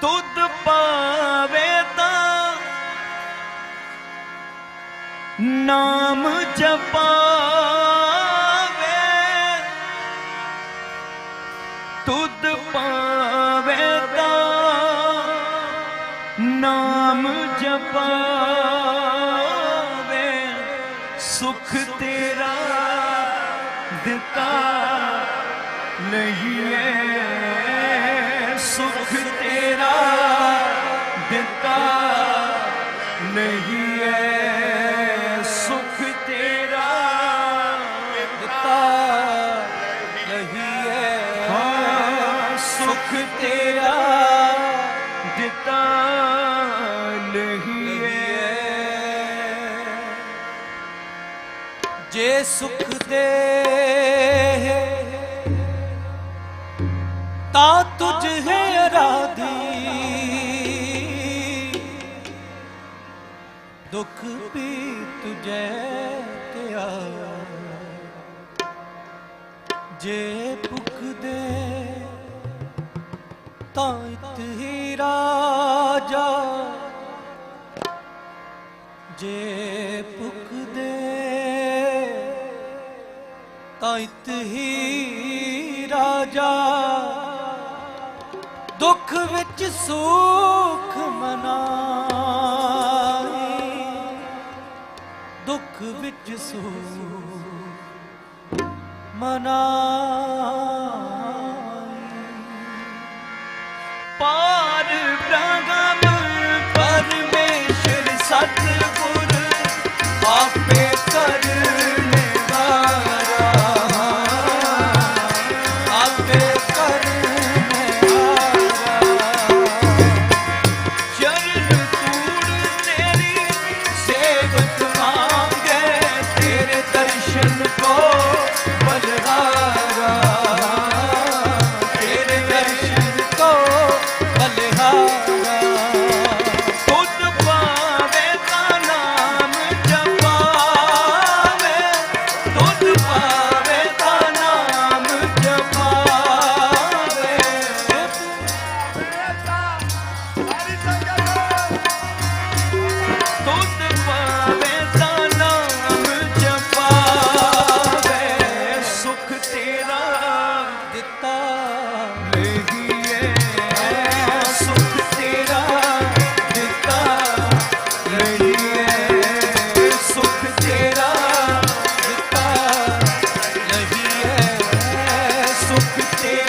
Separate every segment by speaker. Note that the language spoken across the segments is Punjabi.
Speaker 1: ਤੁਧ ਪਾਵੇ ਤਾਂ ਨਾਮ ਜਪਾਵੇ। ਤੁਧ ਪਾਵੇ ਤਾਂ ਨਾਮ ਜਪਾਵੇ। ਸੁਖ ਤੇਰਾ ਦਿੱਤਾ ਲਈਏ। ਸੁਖ ਜੇ ਸੁਖ ਦੇ ਤਾਂ ਤੁਝ ਹੈ ਅਰਾਧੀ। ਦੁੱਖ ਵੀ ਤੁਝੇ ਤੇ ਜੇ ਭੁੱਖ ਦੇ ਤਾਂ ਇਤ ਹੀ ਰਾਜਾ। ਜੇ ਭੁੱਖ ਤਾਂ ਇਤ ਹੀ ਰਾਜਾ। ਦੁੱਖ ਵਿੱਚ ਸੁਖ ਮਨਾਈ। ਦੁੱਖ ਵਿੱਚ ਸੁਖ ਮਨਾਈ। ਪਾਰ ਬ੍ਰਹਮ
Speaker 2: Mistake.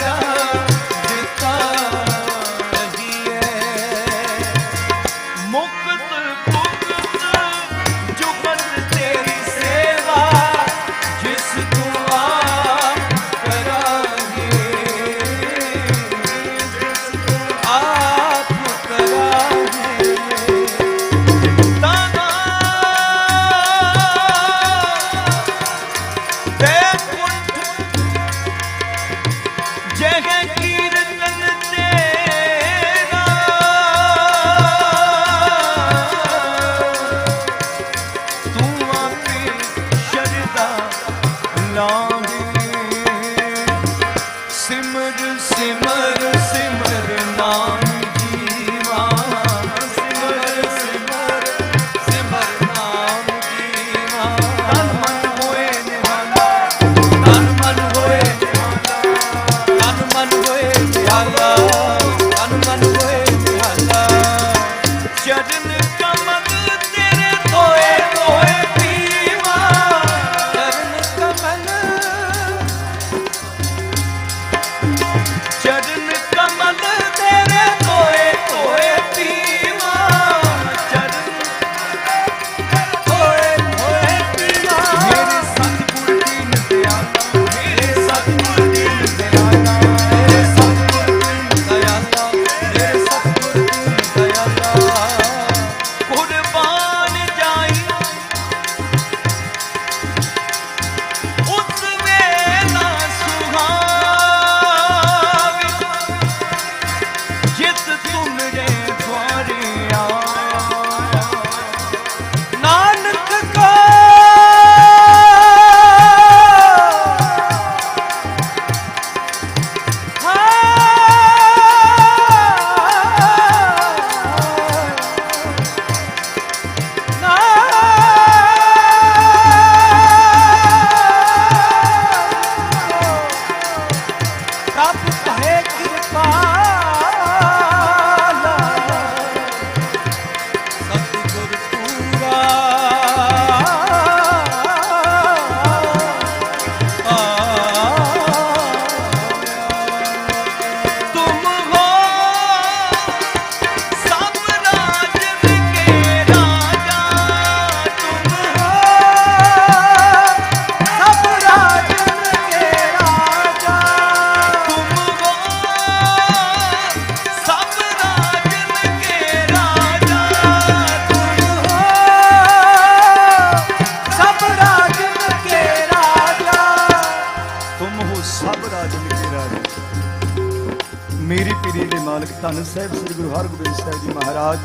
Speaker 2: ਮਾਲਕ ਧੰਨ ਸਾਹਿਬ, ਸ੍ਰੀ ਗੁਰੂ ਹਰਗੋਬਿੰਦ ਸਾਹਿਬ ਜੀ ਮਹਾਰਾਜ।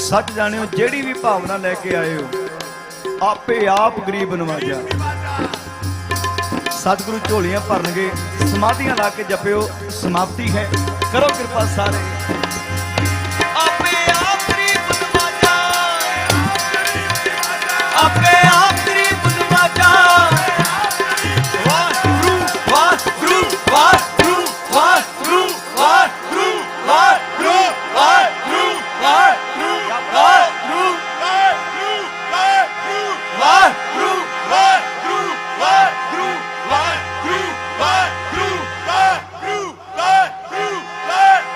Speaker 2: ਸੱਚ ਜਾਣਿਓ, ਜਿਹੜੀ ਵੀ ਭਾਵਨਾ ਲੈ ਕੇ ਆਏ ਹੋ, ਆਪੇ ਆਪ ਗਰੀਬ ਨਵਾਜਾ। ਸਤਿਗੁਰੂ ਝੋਲੀਆਂ ਭਰਨਗੇ, ਸਮਾਧੀਆਂ ਲਾ ਕੇ ਜਪਿਓ, ਸਮਾਪਤੀ ਹੈ। ਕਰੋ ਕਿਰਪਾ ਸਾਰੇ।